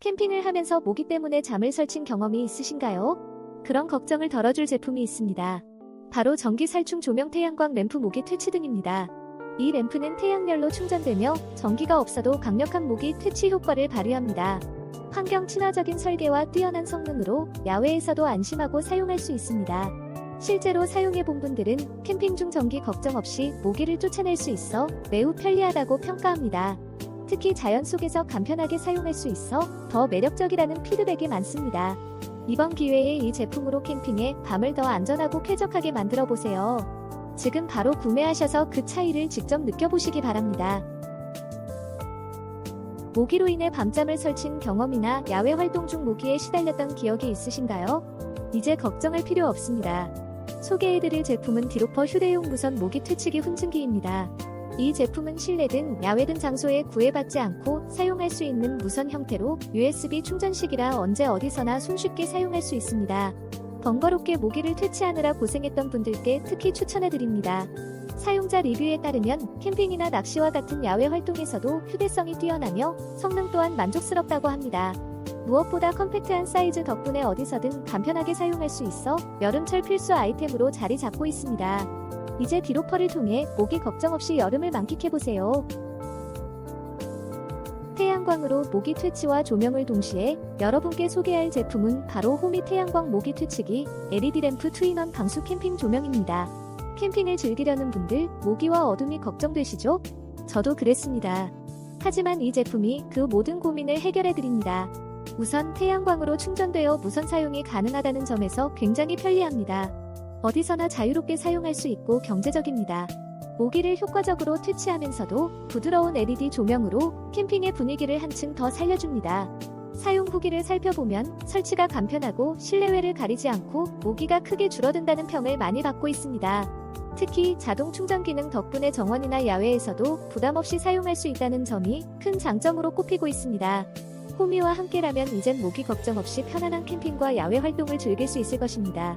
캠핑을 하면서 모기 때문에 잠을 설친 경험이 있으신가요? 그런 걱정을 덜어줄 제품이 있습니다. 바로 전기 살충 조명 태양광 램프 모기 퇴치 등입니다. 이 램프는 태양열로 충전되며 전기가 없어도 강력한 모기 퇴치 효과를 발휘합니다. 환경 친화적인 설계와 뛰어난 성능으로 야외에서도 안심하고 사용할 수 있습니다. 실제로 사용해 본 분들은 캠핑 중 전기 걱정 없이 모기를 쫓아낼 수 있어 매우 편리하다고 평가합니다. 특히 자연 속에서 간편하게 사용할 수 있어 더 매력적이라는 피드백이 많습니다. 이번 기회에 이 제품으로 캠핑에 밤을 더 안전하고 쾌적하게 만들어 보세요. 지금 바로 구매하셔서 그 차이를 직접 느껴보시기 바랍니다. 모기로 인해 밤잠을 설친 경험이나 야외 활동 중 모기에 시달렸던 기억이 있으신가요? 이제 걱정할 필요 없습니다. 소개해드릴 제품은 디로퍼 휴대용 무선 모기 퇴치기 훈증기입니다. 이 제품은 실내든 야외든 장소에 구애받지 않고 사용할 수 있는 무선 형태로 USB 충전식이라 언제 어디서나 손쉽게 사용할 수 있습니다. 번거롭게 모기를 퇴치하느라 고생했던 분들께 특히 추천해드립니다. 사용자 리뷰에 따르면 캠핑이나 낚시와 같은 야외 활동에서도 휴대성이 뛰어나며 성능 또한 만족스럽다고 합니다. 무엇보다 컴팩트한 사이즈 덕분에 어디서든 간편하게 사용할 수 있어 여름철 필수 아이템으로 자리 잡고 있습니다. 이제 디로퍼를 통해 모기 걱정 없이 여름을 만끽해보세요. 태양광으로 모기 퇴치와 조명을 동시에 여러분께 소개할 제품은 바로 호미 태양광 모기 퇴치기 LED 램프 투인원 방수 캠핑 조명입니다. 캠핑을 즐기려는 분들 모기와 어둠이 걱정되시죠? 저도 그랬습니다. 하지만 이 제품이 그 모든 고민을 해결해드립니다. 우선 태양광으로 충전되어 무선 사용이 가능하다는 점에서 굉장히 편리합니다. 어디서나 자유롭게 사용할 수 있고 경제적입니다. 모기를 효과적으로 퇴치하면서도 부드러운 LED 조명으로 캠핑의 분위기를 한층 더 살려줍니다. 사용 후기를 살펴보면 설치가 간편하고 실내외를 가리지 않고 모기가 크게 줄어든다는 평을 많이 받고 있습니다. 특히 자동 충전 기능 덕분에 정원이나 야외에서도 부담 없이 사용할 수 있다는 점이 큰 장점으로 꼽히고 있습니다. 호미와 함께라면 이젠 모기 걱정 없이 편안한 캠핑과 야외 활동을 즐길 수 있을 것입니다.